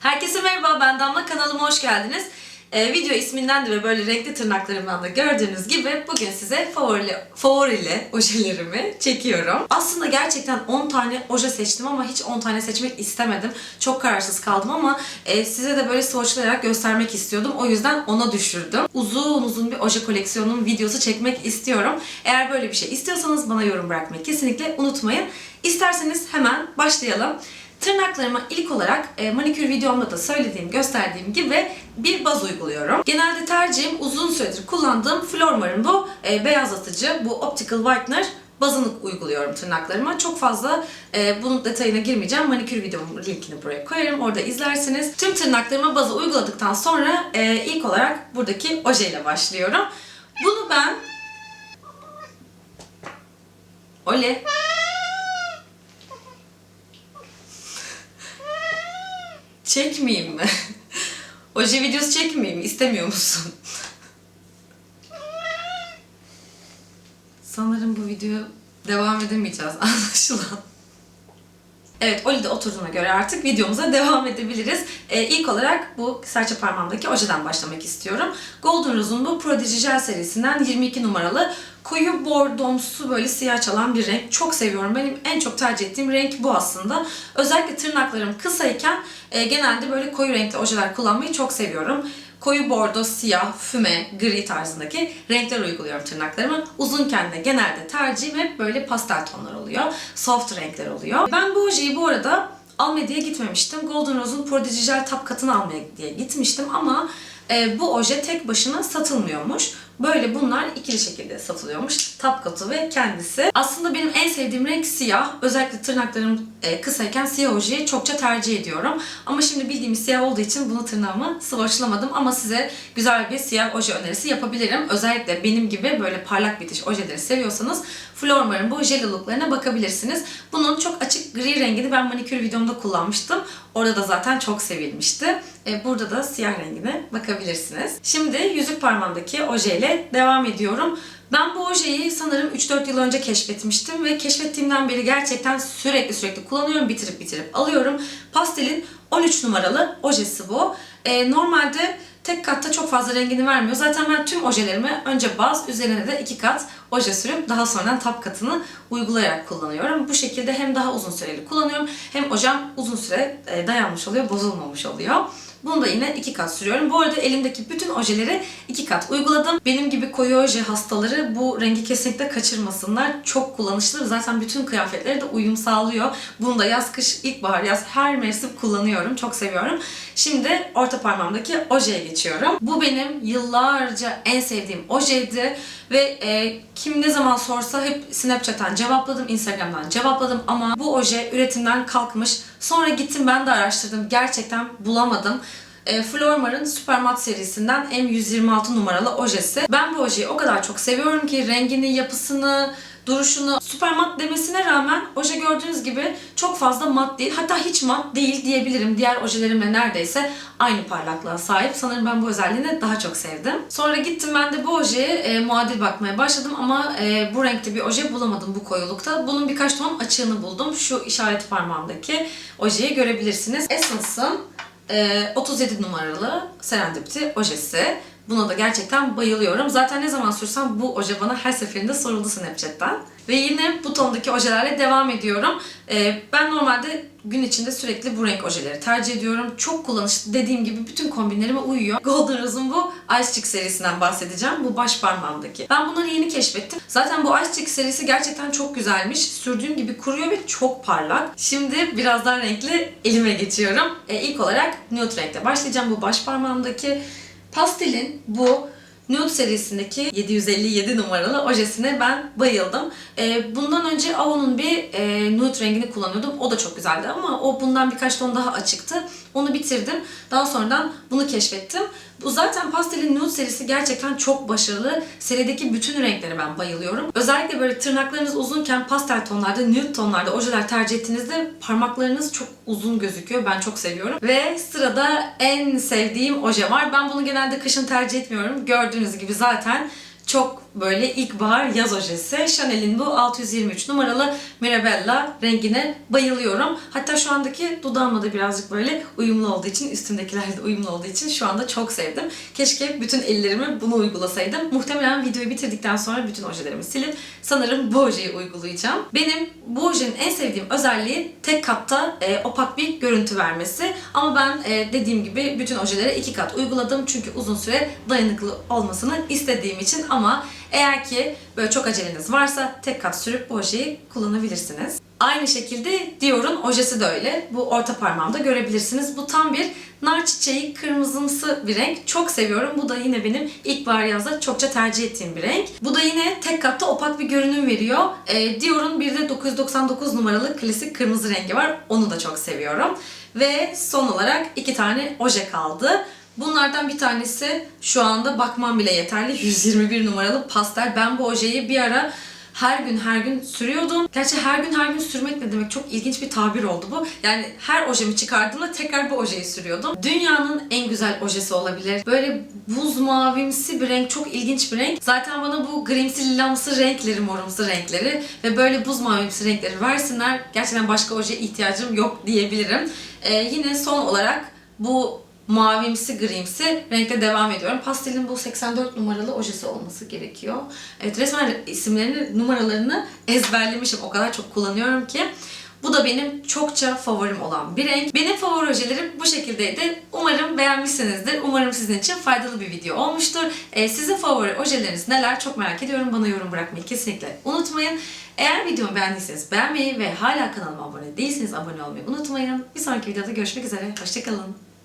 Herkese merhaba, ben Damla kanalıma hoş geldiniz. Ee, video isminden de ve böyle renkli tırnaklarımdan da gördüğünüz gibi bugün size favorili, favorili ojelerimi çekiyorum. Aslında gerçekten 10 tane oje seçtim ama hiç 10 tane seçmek istemedim. Çok kararsız kaldım ama e, size de böyle swatchlayarak göstermek istiyordum. O yüzden ona düşürdüm. Uzun uzun bir oje koleksiyonunun videosu çekmek istiyorum. Eğer böyle bir şey istiyorsanız bana yorum bırakmayı kesinlikle unutmayın. İsterseniz hemen başlayalım. Tırnaklarıma ilk olarak e, manikür videomda da söylediğim, gösterdiğim gibi bir baz uyguluyorum. Genelde tercihim uzun süredir kullandığım Flormar'ın bu e, beyazlatıcı, bu Optical Whitener bazını uyguluyorum tırnaklarıma. Çok fazla e, bunun detayına girmeyeceğim. Manikür videomun linkini buraya koyarım. Orada izlersiniz. Tüm tırnaklarıma bazı uyguladıktan sonra e, ilk olarak buradaki ojeyle başlıyorum. Bunu ben... Ole. Çekmeyeyim mi? Oje videosu çekmeyeyim mi? İstemiyor musun? Sanırım bu video devam edemeyeceğiz anlaşılan. Evet, Oli de oturduğuna göre artık videomuza devam edebiliriz. Ee, ilk olarak bu serçe parmağımdaki ojeden başlamak istiyorum. Golden Rose'un bu Prodigy Gel serisinden 22 numaralı koyu bordomsu böyle siyah çalan bir renk. Çok seviyorum. Benim en çok tercih ettiğim renk bu aslında. Özellikle tırnaklarım kısayken e, genelde böyle koyu renkli ojeler kullanmayı çok seviyorum koyu bordo, siyah, füme, gri tarzındaki renkler uyguluyorum tırnaklarıma. Uzunken de genelde tercihim hep böyle pastel tonlar oluyor. Soft renkler oluyor. Ben bu ojeyi bu arada almaya diye gitmemiştim. Golden Rose'un Prodigy Gel Tap katını almaya diye gitmiştim ama e, bu oje tek başına satılmıyormuş. Böyle bunlar ikili şekilde satılıyormuş. Tap katı ve kendisi. Aslında benim en sevdiğim renk siyah. Özellikle tırnaklarım e, kısayken siyah ojeyi çokça tercih ediyorum. Ama şimdi bildiğimiz siyah olduğu için bunu tırnağımı sıvaçlamadım. Ama size güzel bir siyah oje önerisi yapabilirim. Özellikle benim gibi böyle parlak bitiş ojeleri seviyorsanız Flormar'ın bu jelly looklarına bakabilirsiniz. Bunun çok açık gri rengini ben manikür videomda kullanmıştım. Orada da zaten çok sevilmişti. E, burada da siyah rengine bakabilirsiniz. Şimdi yüzük parmağımdaki ojeyle devam ediyorum. Ben bu ojeyi sanırım 3-4 yıl önce keşfetmiştim ve keşfettiğimden beri gerçekten sürekli sürekli kullanıyorum. Bitirip bitirip alıyorum. Pastel'in 13 numaralı ojesi bu. E, normalde tek katta çok fazla rengini vermiyor. Zaten ben tüm ojelerimi önce baz, üzerine de iki kat oje sürüp daha sonra tap katını uygulayarak kullanıyorum. Bu şekilde hem daha uzun süreli kullanıyorum hem ojem uzun süre e, dayanmış oluyor, bozulmamış oluyor. Bunu da yine iki kat sürüyorum. Bu arada elimdeki bütün ojeleri iki kat uyguladım. Benim gibi koyu oje hastaları bu rengi kesinlikle kaçırmasınlar. Çok kullanışlı. Zaten bütün kıyafetlere de uyum sağlıyor. Bunu da yaz, kış, ilkbahar, yaz her mevsim kullanıyorum. Çok seviyorum. Şimdi orta parmağımdaki ojeye geçiyorum. Bu benim yıllarca en sevdiğim ojeydi. Ve e, kim ne zaman sorsa hep Snapchat'ten cevapladım, Instagram'dan cevapladım ama bu oje üretimden kalkmış. Sonra gittim ben de araştırdım. Gerçekten bulamadım. E, Flormar'ın Supermatte serisinden M126 numaralı ojesi. Ben bu ojeyi o kadar çok seviyorum ki rengini, yapısını, duruşunu Supermatte demesine rağmen oje gördüğünüz gibi çok fazla mat değil. Hatta hiç mat değil diyebilirim. Diğer ojelerimle neredeyse aynı parlaklığa sahip. Sanırım ben bu özelliğini daha çok sevdim. Sonra gittim ben de bu ojeye e, muadil bakmaya başladım ama e, bu renkte bir oje bulamadım bu koyulukta. Bunun birkaç ton açığını buldum. Şu işaret parmağımdaki ojeyi görebilirsiniz. Essence'ın 37 numaralı Serendipity ojesi. Buna da gerçekten bayılıyorum. Zaten ne zaman sürsem bu oje bana her seferinde soruldu Snapchat'ten. Ve yine bu tondaki ojelerle devam ediyorum. Ee, ben normalde gün içinde sürekli bu renk ojeleri tercih ediyorum. Çok kullanışlı dediğim gibi bütün kombinlerime uyuyor. Golden Rose'un bu Ice Chick serisinden bahsedeceğim. Bu baş parmağımdaki. Ben bunları yeni keşfettim. Zaten bu Ice Chick serisi gerçekten çok güzelmiş. Sürdüğüm gibi kuruyor ve çok parlak. Şimdi biraz daha renkli elime geçiyorum. Ee, ilk olarak nude renkte başlayacağım. Bu baş parmağımdaki Pastel'in bu Nude serisindeki 757 numaralı ojesine ben bayıldım. Ee, bundan önce Avon'un bir e, nude rengini kullanıyordum. O da çok güzeldi ama o bundan birkaç ton daha açıktı. Onu bitirdim. Daha sonradan bunu keşfettim. Bu zaten pastelin nude serisi gerçekten çok başarılı. Serideki bütün renklere ben bayılıyorum. Özellikle böyle tırnaklarınız uzunken pastel tonlarda, nude tonlarda ojeler tercih ettiğinizde parmaklarınız çok uzun gözüküyor. Ben çok seviyorum. Ve sırada en sevdiğim oje var. Ben bunu genelde kışın tercih etmiyorum. Gördüğünüz gibi zaten çok böyle ilkbahar yaz ojesi. Chanel'in bu 623 numaralı Mirabella rengine bayılıyorum. Hatta şu andaki dudağımla da birazcık böyle uyumlu olduğu için, üstümdekilerle de uyumlu olduğu için şu anda çok sevdim. Keşke bütün ellerimi bunu uygulasaydım. Muhtemelen videoyu bitirdikten sonra bütün ojelerimi silip sanırım bu ojeyi uygulayacağım. Benim bu ojenin en sevdiğim özelliği tek katta e, opak bir görüntü vermesi. Ama ben e, dediğim gibi bütün ojelere iki kat uyguladım. Çünkü uzun süre dayanıklı olmasını istediğim için ama eğer ki böyle çok aceleniz varsa tek kat sürüp bu ojeyi kullanabilirsiniz. Aynı şekilde Dior'un ojesi de öyle. Bu orta parmağımda görebilirsiniz. Bu tam bir nar çiçeği kırmızımsı bir renk. Çok seviyorum. Bu da yine benim ilkbahar yazda çokça tercih ettiğim bir renk. Bu da yine tek katta opak bir görünüm veriyor. Ee, Dior'un bir de 999 numaralı klasik kırmızı rengi var. Onu da çok seviyorum. Ve son olarak iki tane oje kaldı. Bunlardan bir tanesi şu anda bakmam bile yeterli. 121 numaralı pastel. Ben bu ojeyi bir ara her gün her gün sürüyordum. Gerçi her gün her gün sürmek ne demek? Çok ilginç bir tabir oldu bu. Yani her ojemi çıkardığımda tekrar bu ojeyi sürüyordum. Dünyanın en güzel ojesi olabilir. Böyle buz mavimsi bir renk. Çok ilginç bir renk. Zaten bana bu grimsi lilamsı renkleri, morumsu renkleri ve böyle buz mavimsi renkleri versinler. Gerçekten başka ojeye ihtiyacım yok diyebilirim. Ee, yine son olarak bu mavimsi grimsi renkte devam ediyorum. Pastelin bu 84 numaralı ojesi olması gerekiyor. Evet resmen isimlerini, numaralarını ezberlemişim. O kadar çok kullanıyorum ki. Bu da benim çokça favorim olan bir renk. Benim favori ojelerim bu şekildeydi. Umarım beğenmişsinizdir. Umarım sizin için faydalı bir video olmuştur. Ee, sizin favori ojeleriniz neler çok merak ediyorum. Bana yorum bırakmayı kesinlikle unutmayın. Eğer videomu beğendiyseniz beğenmeyi ve hala kanalıma abone değilseniz abone olmayı unutmayın. Bir sonraki videoda görüşmek üzere. Hoşçakalın.